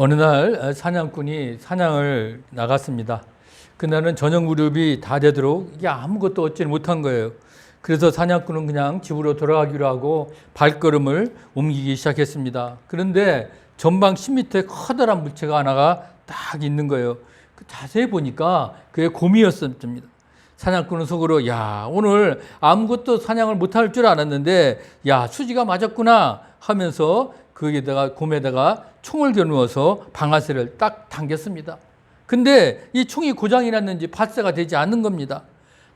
어느 날 사냥꾼이 사냥을 나갔습니다. 그날은 저녁 무렵이 다 되도록 이게 아무것도 얻지 못한 거예요. 그래서 사냥꾼은 그냥 집으로 돌아가기로 하고 발걸음을 옮기기 시작했습니다. 그런데 전방 10m에 커다란 물체가 하나가 딱 있는 거예요. 그 자세히 보니까 그게 곰이었습니다. 사냥꾼은 속으로 야 오늘 아무것도 사냥을 못할 줄 알았는데 야 수지가 맞았구나 하면서 거기에다가 곰에다가 총을 겨누어서 방아쇠를 딱 당겼습니다. 근데 이 총이 고장이 났는지 발사가 되지 않는 겁니다.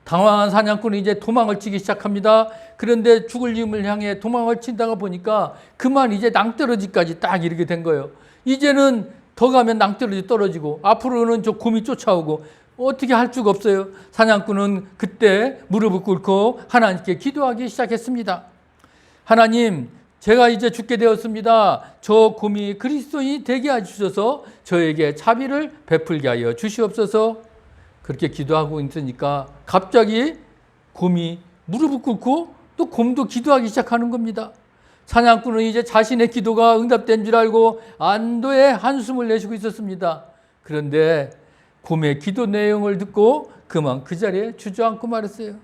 당황한 사냥꾼은 이제 도망을 치기 시작합니다. 그런데 죽을 힘을 향해 도망을 친다가 보니까 그만 이제 낭떠러지까지 딱 이르게 된 거예요. 이제는 더 가면 낭떠러지 떨어지고 앞으로는 저 곰이 쫓아오고 어떻게 할 수가 없어요. 사냥꾼은 그때 무릎을 꿇고 하나님께 기도하기 시작했습니다. 하나님, 제가 이제 죽게 되었습니다. 저 곰이 그리스도인이 되게 하셔서 저에게 자비를 베풀게 하여 주시옵소서. 그렇게 기도하고 있으니까 갑자기 곰이 무릎을 꿇고 또 곰도 기도하기 시작하는 겁니다. 사냥꾼은 이제 자신의 기도가 응답된 줄 알고 안도의 한숨을 내쉬고 있었습니다. 그런데 곰의 기도 내용을 듣고 그만 그 자리에 주저앉고 말았어요.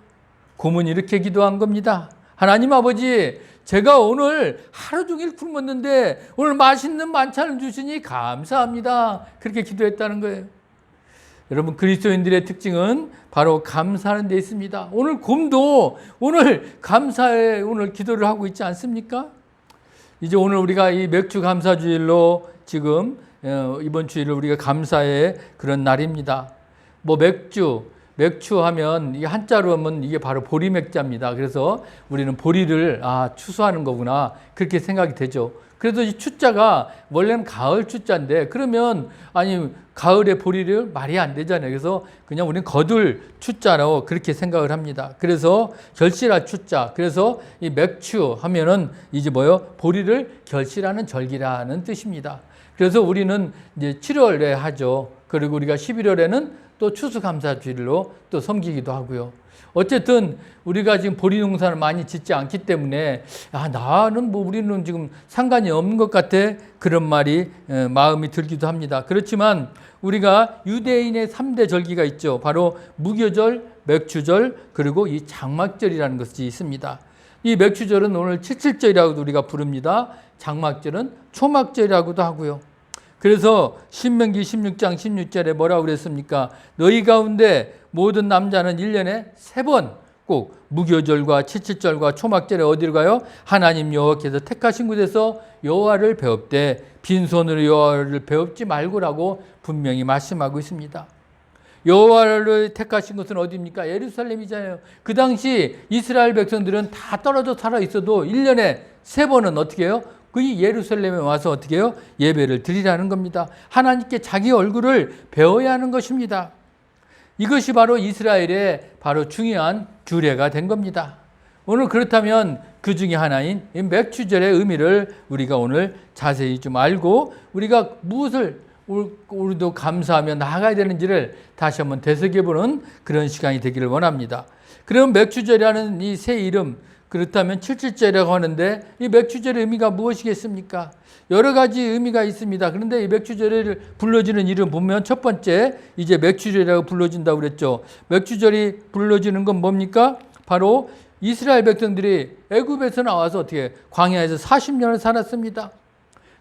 곰은 이렇게 기도한 겁니다. 하나님 아버지, 제가 오늘 하루 종일 굶었는데 오늘 맛있는 만찬을 주시니 감사합니다. 그렇게 기도했다는 거예요. 여러분 그리스도인들의 특징은 바로 감사하는 데 있습니다. 오늘 곰도 오늘 감사에 오늘 기도를 하고 있지 않습니까? 이제 오늘 우리가 이 맥주 감사 주일로 지금 어, 이번 주일을 우리가 감사의 그런 날입니다. 뭐 맥주 맥주 하면 이 한자로 하면 이게 바로 보리 맥자입니다. 그래서 우리는 보리를 아 추수하는 거구나 그렇게 생각이 되죠. 그래서 이 추자가 원래는 가을 추자인데 그러면 아니 가을에 보리를 말이 안 되잖아요. 그래서 그냥 우리는 거둘 추자로 그렇게 생각을 합니다. 그래서 결실할 추자. 그래서 이 맥주 하면은 이제 뭐요? 보리를 결실하는 절기라는 뜻입니다. 그래서 우리는 이제 7월에 하죠. 그리고 우리가 11월에는 또 추수감사주일로 또 섬기기도 하고요. 어쨌든 우리가 지금 보리 농사를 많이 짓지 않기 때문에 아 나는 뭐 우리는 지금 상관이 없는 것 같아 그런 말이 마음이 들기도 합니다. 그렇지만 우리가 유대인의 3대 절기가 있죠. 바로 무교절, 맥주절 그리고 이 장막절이라는 것이 있습니다. 이 맥주절은 오늘 칠칠절이라고도 우리가 부릅니다. 장막절은 초막절이라고도 하고요. 그래서 신명기 16장 16절에 뭐라고 그랬습니까? 너희 가운데 모든 남자는 1년에 세 번 꼭 무교절과 칠칠절과 초막절에 어디로 가요? 하나님 여호와께서 택하신 곳에서 여호와를 배웁되 빈손으로 여호와를 배웁지 말고라고 분명히 말씀하고 있습니다. 여호와를 택하신 곳은 어디입니까? 예루살렘이잖아요. 그 당시 이스라엘 백성들은 다 떨어져 살아 있어도 1년에 세 번은 어떻게 해요? 그 예루살렘에 와서 어떻게 해요? 예배를 드리라는 겁니다. 하나님께 자기 얼굴을 배워야 하는 것입니다. 이것이 바로 이스라엘의 바로 중요한 규례가 된 겁니다. 오늘 그렇다면 그 중에 하나인 맥주절의 의미를 우리가 오늘 자세히 좀 알고 우리가 무엇을 우리도 감사하며 나아가야 되는지를 다시 한번 되새겨보는 그런 시간이 되기를 원합니다. 그럼 맥주절이라는 이 새 이름 그렇다면 칠칠절이라고 하는데 이 맥주절의 의미가 무엇이겠습니까? 여러 가지 의미가 있습니다. 그런데 이 맥주절을 불러지는 이름 보면 첫 번째 이제 맥주절이라고 불러진다고 그랬죠. 맥주절이 불러지는 건 뭡니까? 바로 이스라엘 백성들이 애굽에서 나와서 어떻게 광야에서 40년을 살았습니다.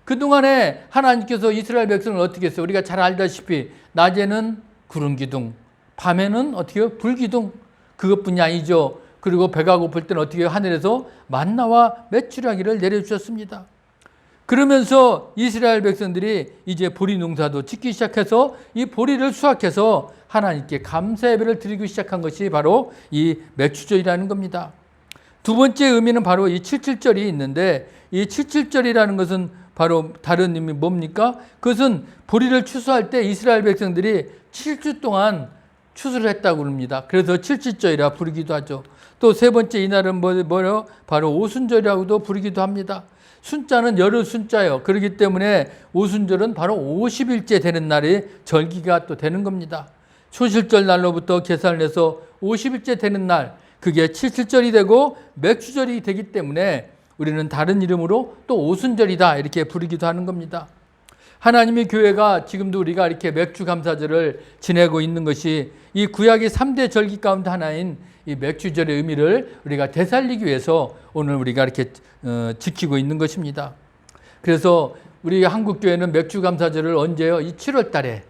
그동안에 하나님께서 이스라엘 백성을 어떻게 했어요? 우리가 잘 알다시피 낮에는 구름 기둥, 밤에는 어떻게 해요? 불 기둥. 그것뿐이 아니죠. 그리고 배가 고플 때는 어떻게 하늘에서 만나와 메추라기를 내려주셨습니다. 그러면서 이스라엘 백성들이 이제 보리 농사도 짓기 시작해서 이 보리를 수확해서 하나님께 감사 예배를 드리기 시작한 것이 바로 이 매추절이라는 겁니다. 두 번째 의미는 바로 이 칠칠절이 있는데 이 칠칠절이라는 것은 바로 다른 의미 뭡니까? 그것은 보리를 추수할 때 이스라엘 백성들이 7주 동안 추수를 했다고 합니다. 그래서 칠칠절이라 부르기도 하죠. 또 세 번째 이날은 뭐, 뭐요? 바로 오순절이라고도 부르기도 합니다. 순자는 열흘 순자요 그렇기 때문에 오순절은 바로 50일째 되는 날이 절기가 또 되는 겁니다. 초실절 날로부터 계산을 해서 50일째 되는 날, 그게 칠칠절이 되고 맥주절이 되기 때문에 우리는 다른 이름으로 또 오순절이다 이렇게 부르기도 하는 겁니다. 하나님의 교회가 지금도 우리가 이렇게 맥주 감사절을 지내고 있는 것이 이 구약의 3대 절기 가운데 하나인 이 맥주절의 의미를 우리가 되살리기 위해서 오늘 우리가 이렇게 어, 지키고 있는 것입니다. 그래서 우리 한국 교회는 맥주 감사절을 언제요? 이 7월 달에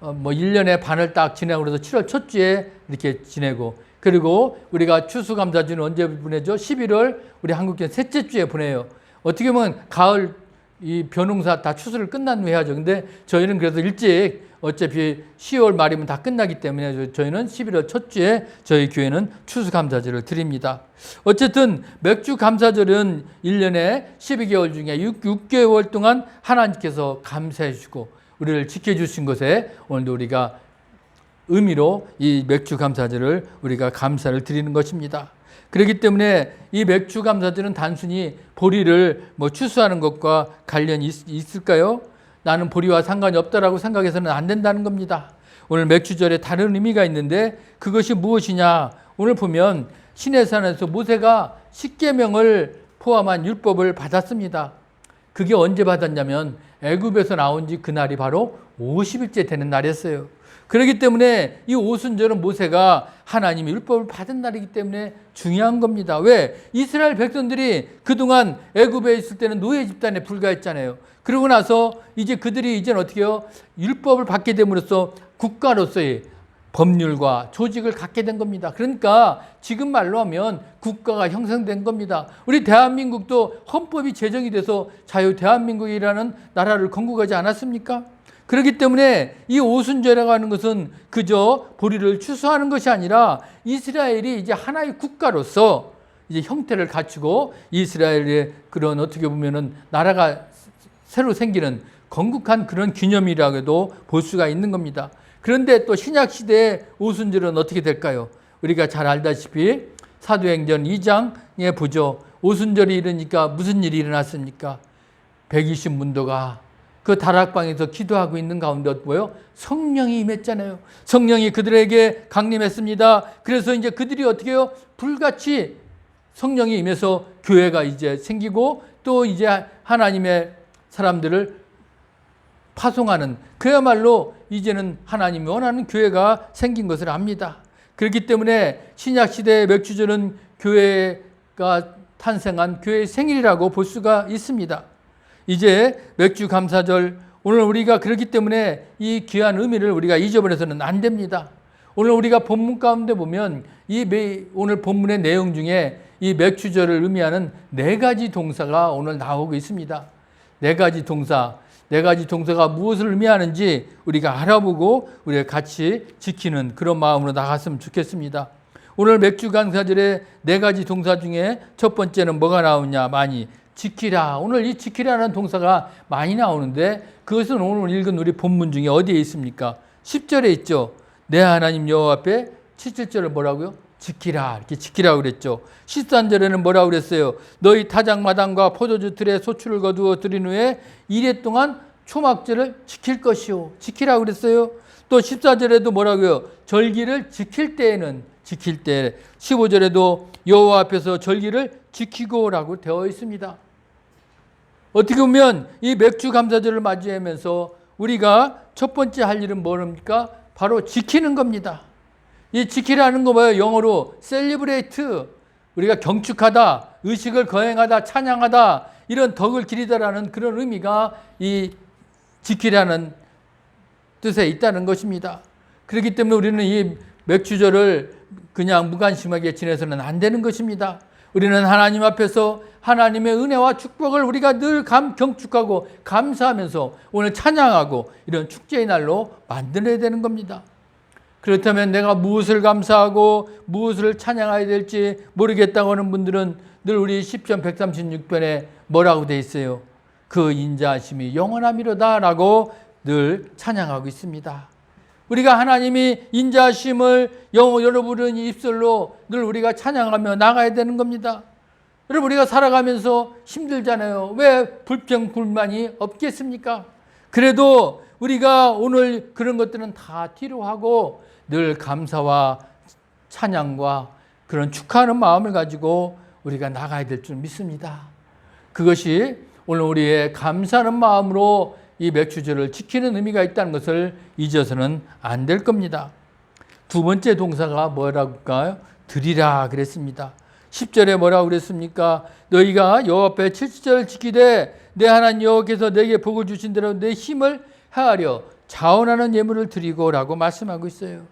어, 뭐 1년에 반을 딱 지내고 그래서 7월 첫 주에 이렇게 지내고 그리고 우리가 추수감사주는 언제 보내죠? 11월 우리 한국교회 셋째 주에 보내요. 어떻게 보면 가을 이 벼농사 다 추수를 끝난 후에 하죠. 근데 저희는 그래서 일찍 어차피 10월 말이면 다 끝나기 때문에 저희는 11월 첫 주에 저희 교회는 추수 감사절을 드립니다. 어쨌든 맥주 감사절은 1년에 12개월 중에 6, 6개월 동안 하나님께서 감사해 주시고 우리를 지켜 주신 것에 오늘도 우리가 의미로 이 맥주 감사절을 우리가 감사를 드리는 것입니다. 그렇기 때문에 이 맥주 감사절은 단순히 보리를 뭐 추수하는 것과 관련이 있, 을까요 나는 보리와 상관이 없다라고 생각해서는 안 된다는 겁니다. 오늘 맥주절에 다른 의미가 있는데 그것이 무엇이냐? 오늘 보면 시내산에서 모세가 십계명을 포함한 율법을 받았습니다. 그게 언제 받았냐면 애굽에서 나온 지 그날이 바로 50일째 되는 날이었어요. 그렇기 때문에 이 오순절은 모세가 하나님의 율법을 받은 날이기 때문에 중요한 겁니다. 왜? 이스라엘 백성들이 그동안 애굽에 있을 때는 노예 집단에 불과했잖아요. 그러고 나서 이제 그들이 이제는 어떻게 해요? 율법을 받게 됨으로써 국가로서의 법률과 조직을 갖게 된 겁니다. 그러니까 지금 말로 하면 국가가 형성된 겁니다. 우리 대한민국도 헌법이 제정이 돼서 자유 대한민국이라는 나라를 건국하지 않았습니까? 그렇기 때문에 이 오순절이라고 하는 것은 그저 보리를 추수하는 것이 아니라 이스라엘이 이제 하나의 국가로서 이제 형태를 갖추고 이스라엘의 그런 어떻게 보면은 나라가 새로 생기는 건국한 그런 기념이라고도 볼 수가 있는 겁니다. 그런데 또 신약 시대의 오순절은 어떻게 될까요? 우리가 잘 알다시피 사도행전 2장에 보죠. 오순절이 이르니까 무슨 일이 일어났습니까? 120문도가 그 다락방에서 기도하고 있는 가운데 뭐요? 성령이 임했잖아요. 성령이 그들에게 강림했습니다. 그래서 이제 그들이 어떻게 해요? 불같이 성령이 임해서 교회가 이제 생기고 또 이제 하나님의 사람들을 파송하는 그야말로 이제는 하나님이 원하는 교회가 생긴 것을 압니다. 그렇기 때문에 신약 시대의 맥주절은 교회가 탄생한 교회의 생일이라고 볼 수가 있습니다. 이제 맥주 감사절 오늘 우리가 그렇기 때문에 이 귀한 의미를 우리가 잊어버려서는 안 됩니다. 오늘 우리가 본문 가운데 보면 이 오늘 본문의 내용 중에 이 맥주절을 의미하는 네 가지 동사가 오늘 나오고 있습니다. 네 가지 동사, 네 가지 동사가 무엇을 의미하는지 우리가 알아보고 우리가 같이 지키는 그런 마음으로 나갔으면 좋겠습니다. 오늘 맥주 감사절의 네 가지 동사 중에 첫 번째는 뭐가 나오냐? 많이 지키라. 오늘 이 지키라는 동사가 많이 나오는데 그것은 오늘 읽은 우리 본문 중에 어디에 있습니까? 10절에 있죠. 내 하나님 여호와 앞에 7절을 뭐라고요? 지키라. 이렇게 지키라고 그랬죠. 13절에는 뭐라고 그랬어요? 너희 타작 마당과 포도주 틀에 소출을 거두어 들인 후에 이래 동안 초막절을 지킬 것이요. 지키라고 그랬어요. 또 14절에도 뭐라고요? 절기를 지킬 때에는 지킬 때 15절에도 여호와 앞에서 절기를 지키고라고 되어 있습니다. 어떻게 보면 이 맥주 감사절을 맞이하면서 우리가 첫 번째 할 일은 뭐입니까? 바로 지키는 겁니다. 이 지키라는 거 뭐예요? 영어로 celebrate. 우리가 경축하다, 의식을 거행하다, 찬양하다, 이런 덕을 기리다라는 그런 의미가 이 지키라는 뜻에 있다는 것입니다. 그렇기 때문에 우리는 이 맥주절을 그냥 무관심하게 지내서는 안 되는 것입니다. 우리는 하나님 앞에서 하나님의 은혜와 축복을 우리가 늘 감, 경축하고 감사하면서 오늘 찬양하고 이런 축제의 날로 만들어야 되는 겁니다. 그렇다면 내가 무엇을 감사하고 무엇을 찬양해야 될지 모르겠다고 하는 분들은 늘 우리 10편 136편에 뭐라고 돼 있어요? 그 인자하심이 영원함이로다라고 늘 찬양하고 있습니다. 우리가 하나님이 인자하심을 영어 여러분은 입술로 늘 우리가 찬양하며 나가야 되는 겁니다. 여러분 우리가 살아가면서 힘들잖아요. 왜 불평 불만이 없겠습니까? 그래도 우리가 오늘 그런 것들은 다 뒤로 하고 늘 감사와 찬양과 그런 축하하는 마음을 가지고 우리가 나가야 될 줄 믿습니다. 그것이 오늘 우리의 감사하는 마음으로 이 맥주절을 지키는 의미가 있다는 것을 잊어서는 안 될 겁니다. 두 번째 동사가 뭐라고 할까요? 드리라 그랬습니다. 10절에 뭐라고 그랬습니까? 너희가 여호와 앞에 칠절을 지키되 내 하나님 여호와께서 내게 복을 주신 대로 내 힘을 헤아려 자원하는 예물을 드리고 라고 말씀하고 있어요.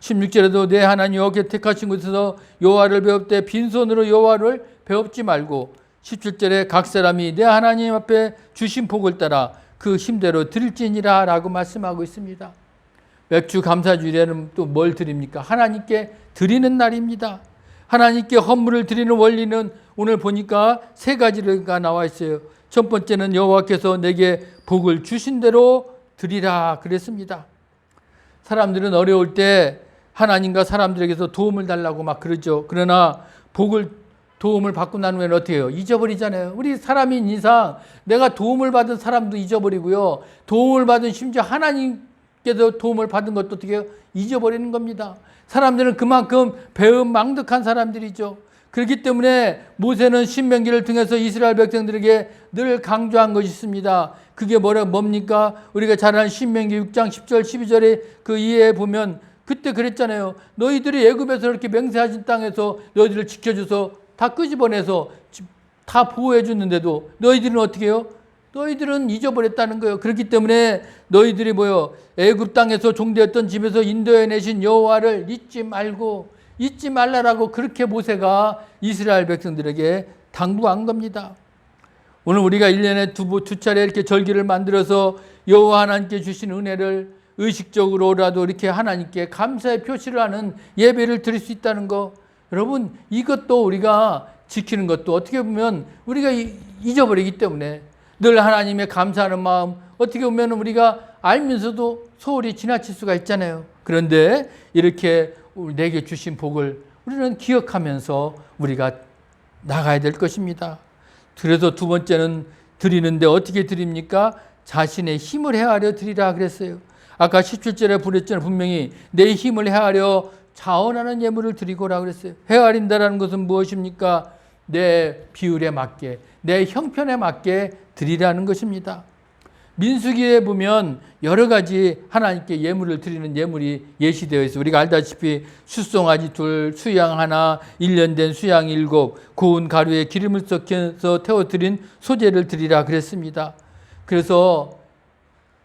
16절에도 내 하나님 여호와께 택하신 곳에서 여호와를 배웁되 빈손으로 여호와를 배웁지 말고 17절에 각 사람이 내 하나님 앞에 주신 복을 따라 그 힘대로 드릴지니라 라고 말씀하고 있습니다. 맥주 감사주일에는 또 뭘 드립니까? 하나님께 드리는 날입니다. 하나님께 헌물을 드리는 원리는 오늘 보니까 세 가지가 나와 있어요. 첫 번째는 여호와께서 내게 복을 주신 대로 드리라 그랬습니다. 사람들은 어려울 때 하나님과 사람들에게서 도움을 달라고 막 그러죠. 그러나 복을 도움을 받고 난 후에는 어떻게 해요? 잊어버리잖아요. 우리 사람인 이상 내가 도움을 받은 사람도 잊어버리고요. 도움을 받은 심지어 하나님께서 도움을 받은 것도 어떻게 해요? 잊어버리는 겁니다. 사람들은 그만큼 배움 망득한 사람들이죠. 그렇기 때문에 모세는 신명기를 통해서 이스라엘 백성들에게 늘 강조한 것이 있습니다. 그게 뭐라 뭡니까? 우리가 잘 아는 신명기 6장 10절 12절에 그 이해에 보면 그때 그랬잖아요. 너희들이 애굽에서 이렇게 맹세하신 땅에서 너희들을 지켜줘서 다 끄집어내서 다 보호해 주는데도 너희들은 어떻게 해요? 너희들은 잊어버렸다는 거예요. 그렇기 때문에 너희들이 뭐요? 애굽 땅에서 종되었던 집에서 인도해 내신 여호와를 잊지 말고 잊지 말라라고 그렇게 모세가 이스라엘 백성들에게 당부한 겁니다. 오늘 우리가 1년에 두, 두 차례 이렇게 절기를 만들어서 여호와 하나님께 주신 은혜를 의식적으로라도 이렇게 하나님께 감사의 표시를 하는 예배를 드릴 수 있다는 거. 여러분, 이것도 우리가 지키는 것도 어떻게 보면 우리가 잊어버리기 때문에 늘 하나님의 감사하는 마음 어떻게 보면 우리가 알면서도 소홀히 지나칠 수가 있잖아요. 그런데 이렇게 내게 주신 복을 우리는 기억하면서 우리가 나가야 될 것입니다. 그래서 두 번째는 드리는데 어떻게 드립니까? 자신의 힘을 헤아려 드리라 그랬어요. 아까 17절에 부랬잖아요. 분명히 내 힘을 헤아려 자원하는 예물을 드리고라 그랬어요. 헤아린다라는 것은 무엇입니까? 내 비율에 맞게, 내 형편에 맞게 드리라는 것입니다. 민수기에 보면 여러 가지 하나님께 예물을 드리는 예물이 예시되어 있어요. 우리가 알다시피 수송아지 둘, 수양 하나, 1년 된 수양 일곱, 고운 가루에 기름을 섞여서 태워드린 소재를 드리라 그랬습니다. 그래서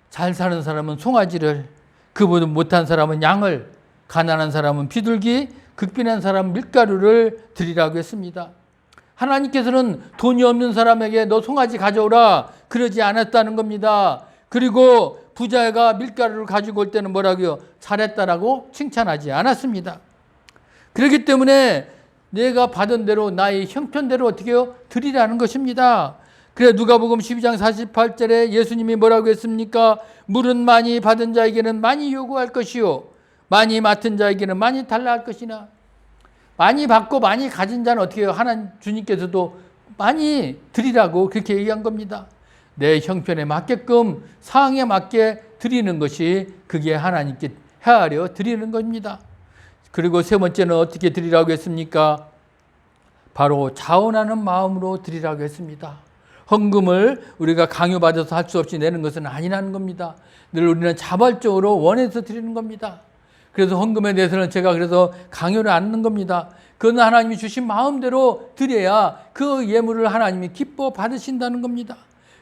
잘 사는 사람은 송아지를, 그보다 못한 사람은 양을, 가난한 사람은 비둘기, 극빈한 사람은 밀가루를 드리라고 했습니다. 하나님께서는 돈이 없는 사람에게 너 송아지 가져오라 그러지 않았다는 겁니다. 그리고 부자가 밀가루를 가지고 올 때는 뭐라고요? 잘했다라고 칭찬하지 않았습니다. 그렇기 때문에 내가 받은 대로 나의 형편대로 어떻게 요 드리라는 것입니다. 그래 누가복음 12장 48절에 예수님이 뭐라고 했습니까? 물은 많이 받은 자에게는 많이 요구할 것이요 많이 맡은 자에게는 많이 달라 할 것이나 많이 받고 많이 가진 자는 어떻게 해요? 하나님 주님께서도 많이 드리라고 그렇게 얘기한 겁니다. 내 형편에 맞게끔 상황에 맞게 드리는 것이 그게 하나님께 헤아려 드리는 겁니다. 그리고 세 번째는 어떻게 드리라고 했습니까? 바로 자원하는 마음으로 드리라고 했습니다. 헌금을 우리가 강요받아서 할 수 없이 내는 것은 아니라는 겁니다. 늘 우리는 자발적으로 원해서 드리는 겁니다. 그래서 헌금에 대해서는 제가 그래서 강요를 않는 겁니다. 그건 하나님이 주신 마음대로 드려야 그 예물을 하나님이 기뻐 받으신다는 겁니다.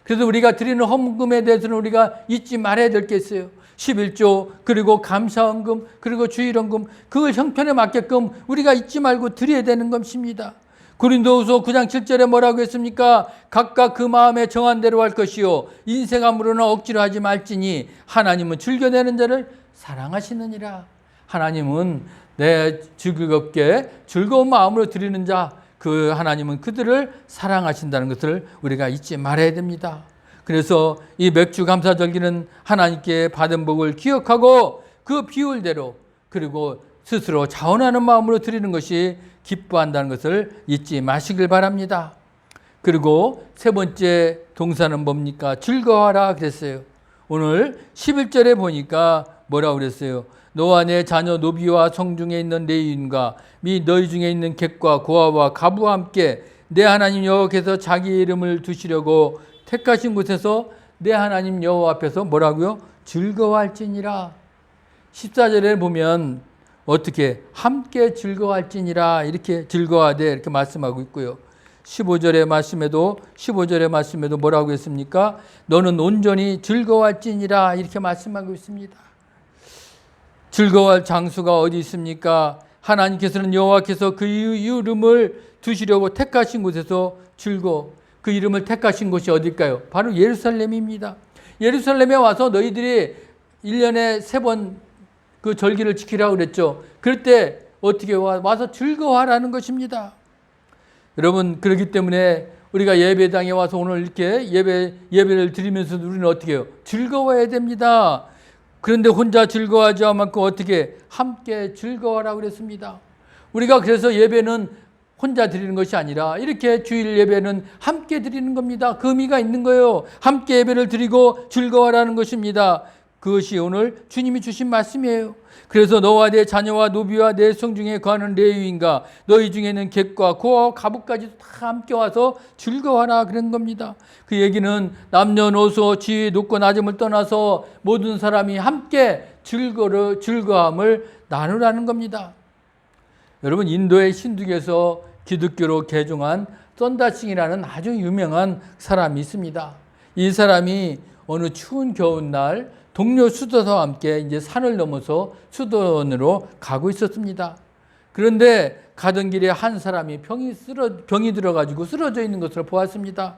그래서 우리가 드리는 헌금에 대해서는 우리가 잊지 말아야 될 게 있어요. 11조, 그리고 감사헌금, 그리고 주일헌금, 그걸 형편에 맞게끔 우리가 잊지 말고 드려야 되는 것입니다. 고린도후서 9장 7절에 뭐라고 했습니까? 각각 그 마음에 정한 대로 할 것이요 인생 함으로나 억지로 하지 말지니 하나님은 즐겨내는 자를 사랑하시느니라. 하나님은 내 즐겁게 즐거운 마음으로 드리는 자, 그 하나님은 그들을 사랑하신다는 것을 우리가 잊지 말아야 됩니다. 그래서 이 맥주 감사절기는 하나님께 받은 복을 기억하고 그 비율대로 그리고 스스로 자원하는 마음으로 드리는 것이 기뻐한다는 것을 잊지 마시길 바랍니다. 그리고 세 번째 동사는 뭡니까? 즐거워하라 그랬어요. 오늘 11절에 보니까 뭐라고 그랬어요? 너와 내 자녀 노비와 성중에 있는 레인과 미 너희 중에 있는 객과 고아와 가부와 함께 내 하나님 여호와께서 자기 이름을 두시려고 택하신 곳에서 내 하나님 여호와 앞에서 뭐라고요? 즐거워할지니라. 14절에 보면 어떻게 함께 즐거워할지니라 이렇게 즐거워하되 이렇게 말씀하고 있고요. 15절의 말씀에도 15절의 말씀에도 뭐라고 했습니까? 너는 온전히 즐거워할지니라 이렇게 말씀하고 있습니다. 즐거워할 장수가 어디 있습니까? 하나님께서는 여호와께서 그 이름을 두시려고 택하신 곳에서 즐거 그 이름을 택하신 곳이 어딜까요? 바로 예루살렘입니다. 예루살렘에 와서 너희들이 1년에 세 번 그 절기를 지키라고 그랬죠. 그럴 때 어떻게 와, 와서 즐거워하라는 것입니다. 여러분 그렇기 때문에 우리가 예배당에 와서 오늘 이렇게 예배 예배를 드리면서 우리는 어떻게 해요? 즐거워야 됩니다. 그런데 혼자 즐거워하지 않고 어떻게 함께 즐거워하라고 그랬습니다. 우리가 그래서 예배는 혼자 드리는 것이 아니라 이렇게 주일 예배는 함께 드리는 겁니다. 그 의미가 있는 거예요. 함께 예배를 드리고 즐거워하라는 것입니다. 그것이 오늘 주님이 주신 말씀이에요. 그래서 너와 내 자녀와 노비와 내 성 중에 거하는 레위인가 너희 중에는 객과 고와 가부까지도 다 함께 와서 즐거워하라 그런 겁니다. 그 얘기는 남녀노소 지위 높고 낮음을 떠나서 모든 사람이 함께 즐거를 즐거함을 나누라는 겁니다. 여러분 인도의 신두에서 기독교로 개종한 썬다싱이라는 아주 유명한 사람이 있습니다. 이 사람이 어느 추운 겨울날 동료 수도사와 함께 이제 산을 넘어서 수도원으로 가고 있었습니다. 그런데 가던 길에 한 사람이 병이 쓰러 병이 들어가지고 쓰러져 있는 것을 보았습니다.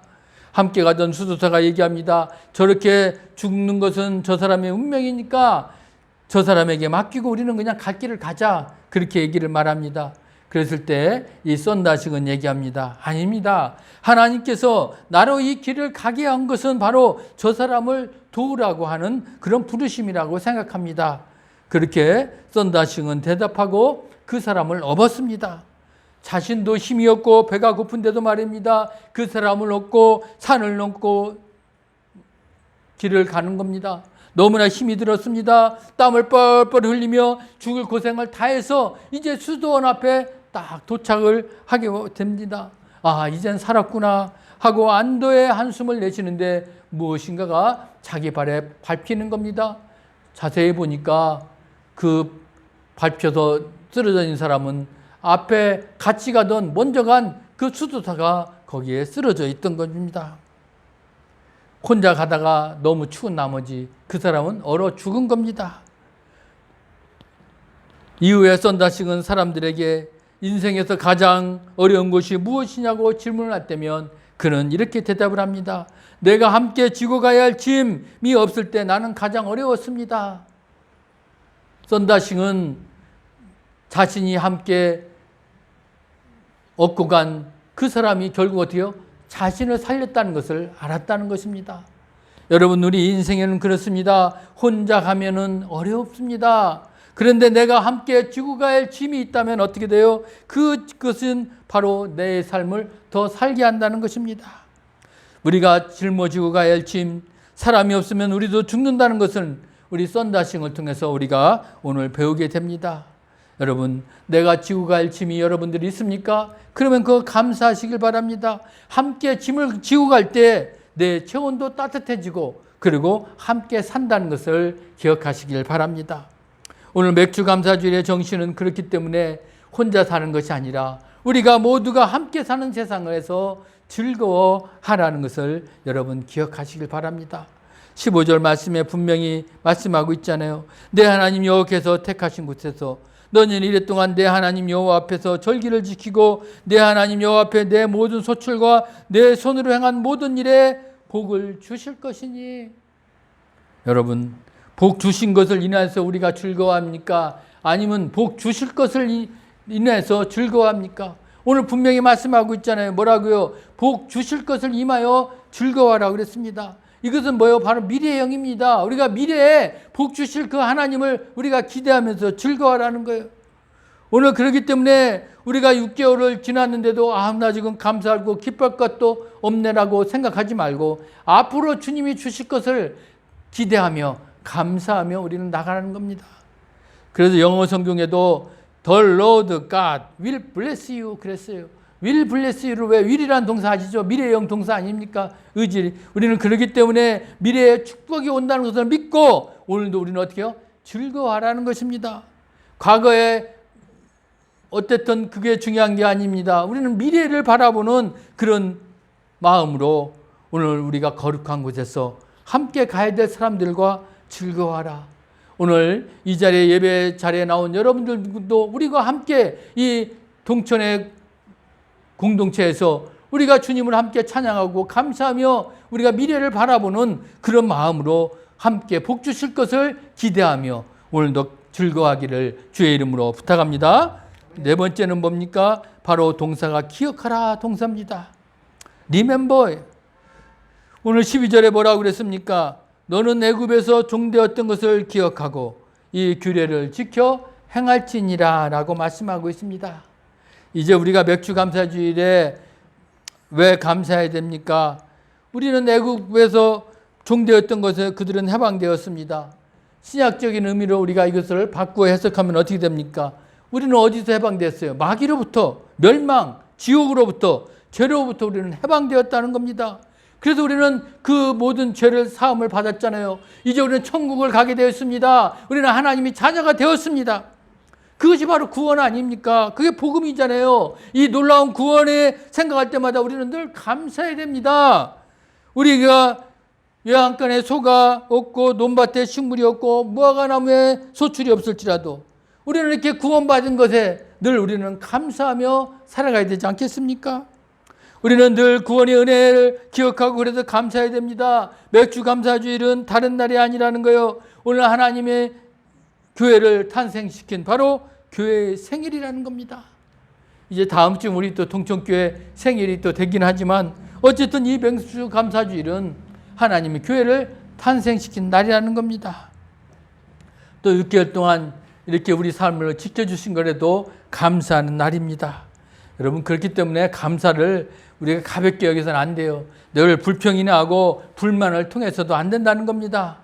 함께 가던 수도사가 얘기합니다. 저렇게 죽는 것은 저 사람의 운명이니까 저 사람에게 맡기고 우리는 그냥 갈 길을 가자. 그렇게 얘기를 말합니다. 그랬을 때 이 썬다식은 얘기합니다. 아닙니다. 하나님께서 나로 이 길을 가게 한 것은 바로 저 사람을 도우라고 하는 그런 부르심이라고 생각합니다. 그렇게 썬다싱은 대답하고 그 사람을 업었습니다. 자신도 힘이 없고 배가 고픈데도 말입니다. 그 사람을 업고 산을 넘고 길을 가는 겁니다. 너무나 힘이 들었습니다. 땀을 뻘뻘 흘리며 죽을 고생을 다해서 이제 수도원 앞에 딱 도착을 하게 됩니다. 아, 이젠 살았구나 하고 안도의 한숨을 내쉬는데 무엇인가가 자기 발에 밟히는 겁니다. 자세히 보니까 그 밟혀서 쓰러져 사람은 앞에 같이 가던 먼저 간 그 수도사가 거기에 쓰러져 있던 겁니다. 혼자 가다가 너무 추운 나머지 그 사람은 얼어 죽은 겁니다. 이후에 썬다식은 사람들에게 인생에서 가장 어려운 것이 무엇이냐고 질문을 할 때면 그는 이렇게 대답을 합니다. 내가 함께 지고 가야 할 짐이 없을 때 나는 가장 어려웠습니다. 썬다싱은 자신이 함께 얻고 간 그 사람이 결국 어떻게요? 자신을 살렸다는 것을 알았다는 것입니다. 여러분, 우리 인생에는 그렇습니다. 혼자 가면은 어렵습니다. 그런데 내가 함께 지고 가야 짐이 있다면 어떻게 돼요? 그것은 바로 내 삶을 더 살게 한다는 것입니다. 우리가 짊어지고 가야 할 짐, 사람이 없으면 우리도 죽는다는 것을 우리 썬다싱을 통해서 우리가 오늘 배우게 됩니다. 여러분, 내가 지고 갈 짐이 여러분들이 있습니까? 그러면 그거 감사하시길 바랍니다. 함께 짐을 지고 갈 때 내 체온도 따뜻해지고 그리고 함께 산다는 것을 기억하시길 바랍니다. 오늘 맥주 감사주일의 정신은 그렇기 때문에 혼자 사는 것이 아니라 우리가 모두가 함께 사는 세상에서 즐거워하라는 것을 여러분 기억하시길 바랍니다. 15절 말씀에 분명히 말씀하고 있잖아요. 내 하나님 여호께서 택하신 곳에서 너는 이랫동안 내 하나님 여호와 앞에서 절기를 지키고 내 하나님 여호와 앞에 내 모든 소출과 내 손으로 행한 모든 일에 복을 주실 것이니 여러분 복 주신 것을 인해서 우리가 즐거워합니까? 아니면 복 주실 것을 인해서 즐거워합니까? 오늘 분명히 말씀하고 있잖아요. 뭐라고요? 복 주실 것을 임하여 즐거워하라 그랬습니다. 이것은 뭐예요? 바로 미래형입니다. 우리가 미래에 복 주실 그 하나님을 우리가 기대하면서 즐거워하라는 거예요. 오늘 그렇기 때문에 우리가 6개월을 지났는데도 아, 나 지금 감사하고 기쁠 것도 없네라고 생각하지 말고 앞으로 주님이 주실 것을 기대하며 감사하며 우리는 나가는 겁니다. 그래서 영어 성경에도 The Lord God will bless you 그랬어요. will bless you를 왜 will이라는 동사 아시죠? 미래형 동사 아닙니까? 의지. 우리는 그러기 때문에 미래에 축복이 온다는 것을 믿고 오늘도 우리는 어떻게 해요? 즐거워하라는 것입니다. 과거에 어쨌든 그게 중요한 게 아닙니다. 우리는 미래를 바라보는 그런 마음으로 오늘 우리가 거룩한 곳에서 함께 가야 될 사람들과 즐거워하라. 오늘 이 자리에 예배 자리에 나온 여러분들도 우리가 함께 이 동천의 공동체에서 우리가 주님을 함께 찬양하고 감사하며 우리가 미래를 바라보는 그런 마음으로 함께 복 주실 것을 기대하며 오늘도 즐거워하기를 주의 이름으로 부탁합니다. 네 번째는 뭡니까? 바로 동사가 기억하라 동사입니다. 리멤버 오늘 12절에 뭐라고 그랬습니까? 너는 애굽에서 종되었던 것을 기억하고 이 규례를 지켜 행할지니라 라고 말씀하고 있습니다. 이제 우리가 맥주 감사주일에 왜 감사해야 됩니까? 우리는 애굽에서 종되었던 것에 그들은 해방되었습니다. 신약적인 의미로 우리가 이것을 바꾸어 해석하면 어떻게 됩니까? 우리는 어디서 해방됐어요? 마귀로부터 멸망, 지옥으로부터 죄로부터 우리는 해방되었다는 겁니다. 그래서 우리는 그 모든 죄를 사함을 받았잖아요. 이제 우리는 천국을 가게 되었습니다. 우리는 하나님이 자녀가 되었습니다. 그것이 바로 구원 아닙니까? 그게 복음이잖아요. 이 놀라운 구원에 생각할 때마다 우리는 늘 감사해야 됩니다. 우리가 외양간에 소가 없고 논밭에 식물이 없고 무화과 나무에 소출이 없을지라도 우리는 이렇게 구원받은 것에 늘 우리는 감사하며 살아가야 되지 않겠습니까? 우리는 늘 구원의 은혜를 기억하고 그래서 감사해야 됩니다. 맥주 감사주일은 다른 날이 아니라는 거요. 오늘 하나님의 교회를 탄생시킨 바로 교회의 생일이라는 겁니다. 이제 다음 주 우리 또 동천교회 생일이 또 되긴 하지만 어쨌든 이 맥주 감사주일은 하나님의 교회를 탄생시킨 날이라는 겁니다. 또 6개월 동안 이렇게 우리 삶을 지켜주신 거라도 감사하는 날입니다. 여러분 그렇기 때문에 감사를 우리가 가볍게 여기서는 안 돼요. 늘 불평이나 하고 불만을 통해서도 안 된다는 겁니다.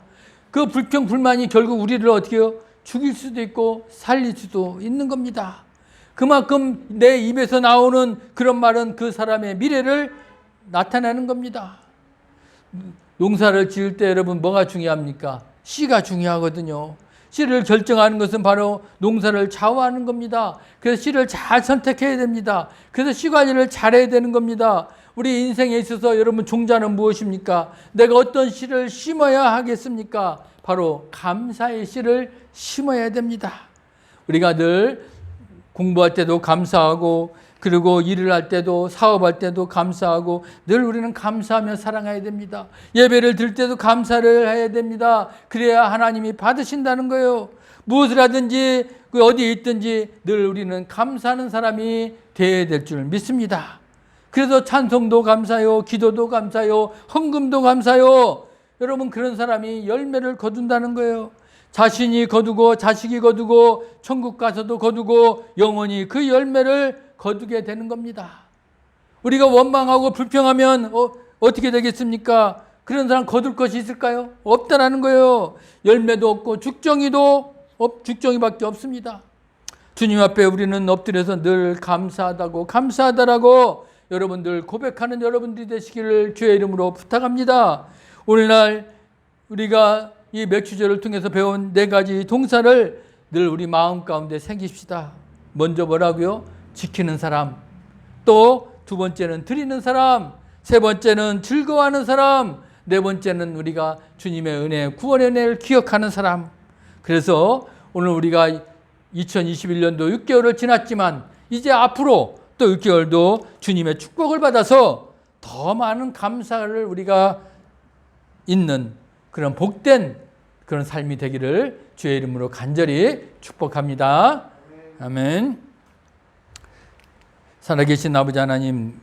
그 불평 불만이 결국 우리를 어떻게 해요? 죽일 수도 있고 살릴 수도 있는 겁니다. 그만큼 내 입에서 나오는 그런 말은 그 사람의 미래를 나타내는 겁니다. 농사를 지을 때 여러분 뭐가 중요합니까? 씨가 중요하거든요. 씨를 결정하는 것은 바로 농사를 좌우하는 겁니다. 그래서 씨를 잘 선택해야 됩니다. 그래서 씨 관리를 잘해야 되는 겁니다. 우리 인생에 있어서 여러분 종자는 무엇입니까? 내가 어떤 씨를 심어야 하겠습니까? 바로 감사의 씨를 심어야 됩니다. 우리가 늘 공부할 때도 감사하고 그리고 일을 할 때도 사업할 때도 감사하고 늘 우리는 감사하며 살아가야 됩니다. 예배를 드릴 때도 감사를 해야 됩니다. 그래야 하나님이 받으신다는 거예요. 무엇을 하든지 그 어디에 있든지 늘 우리는 감사하는 사람이 되어야 될 줄 믿습니다. 그래서 찬송도 감사요, 기도도 감사요, 헌금도 감사요. 여러분 그런 사람이 열매를 거둔다는 거예요. 자신이 거두고 자식이 거두고 천국 가서도 거두고 영원히 그 열매를 거두게 되는 겁니다. 우리가 원망하고 불평하면 어, 어떻게 되겠습니까? 그런 사람 거둘 것이 있을까요? 없다라는 거예요. 열매도 없고 죽정이도 없, 죽정이밖에 없습니다. 주님 앞에 우리는 엎드려서 늘 감사하다고 감사하다라고 여러분들 고백하는 여러분들이 되시기를 주의 이름으로 부탁합니다. 오늘날 우리가 이 맥주제를 통해서 배운 네 가지 동사를 늘 우리 마음 가운데 생깁시다. 먼저 뭐라고요? 지키는 사람. 또 두 번째는 드리는 사람. 세 번째는 즐거워하는 사람. 네 번째는 우리가 주님의 은혜, 구원의 은혜를 기억하는 사람. 그래서 오늘 우리가 2021년도 6개월을 지났지만 이제 앞으로 또 6개월도 주님의 축복을 받아서 더 많은 감사를 우리가 있는 그런 복된 그런 삶이 되기를 주의 이름으로 간절히 축복합니다. 아멘. 살아계신 아버지 하나님,